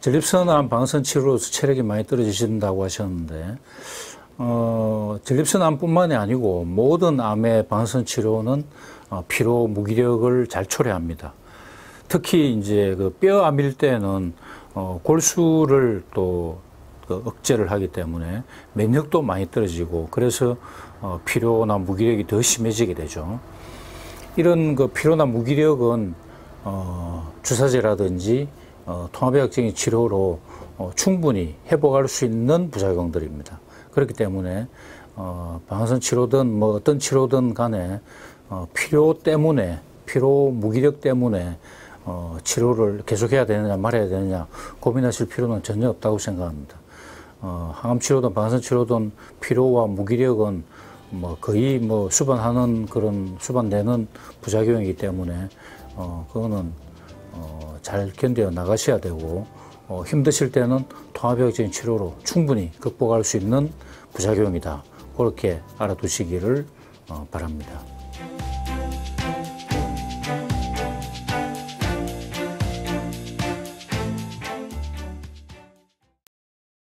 전립선암 방사선 치료로서 체력이 많이 떨어지신다고 하셨는데 어, 전립선암뿐만이 아니고 모든 암의 방사선 치료는 어, 피로 무기력을 잘 초래합니다. 특히 이제 그 뼈암일 때는 어, 골수를 또 그 억제를 하기 때문에 면역도 많이 떨어지고 그래서 어, 피로나 무기력이 더 심해지게 되죠. 이런 그 피로나 무기력은 어, 주사제라든지 어, 통합의학적인 치료로 어, 충분히 회복할 수 있는 부작용들입니다. 그렇기 때문에 어, 방사선 치료든 뭐 어떤 치료든 간에 어, 필요 때문에 피로 무기력 때문에 어, 치료를 계속해야 되느냐 말아야 되느냐 고민하실 필요는 전혀 없다고 생각합니다. 어, 항암 치료든 방사선 치료든 피로와 무기력은 뭐 거의 뭐 수반하는 그런 수반되는 부작용이기 때문에 어, 그거는 어, 잘 견뎌 나가셔야 되고 어, 힘드실 때는 통합의학적인 치료로 충분히 극복할 수 있는 부작용이다. 그렇게 알아두시기를 어, 바랍니다.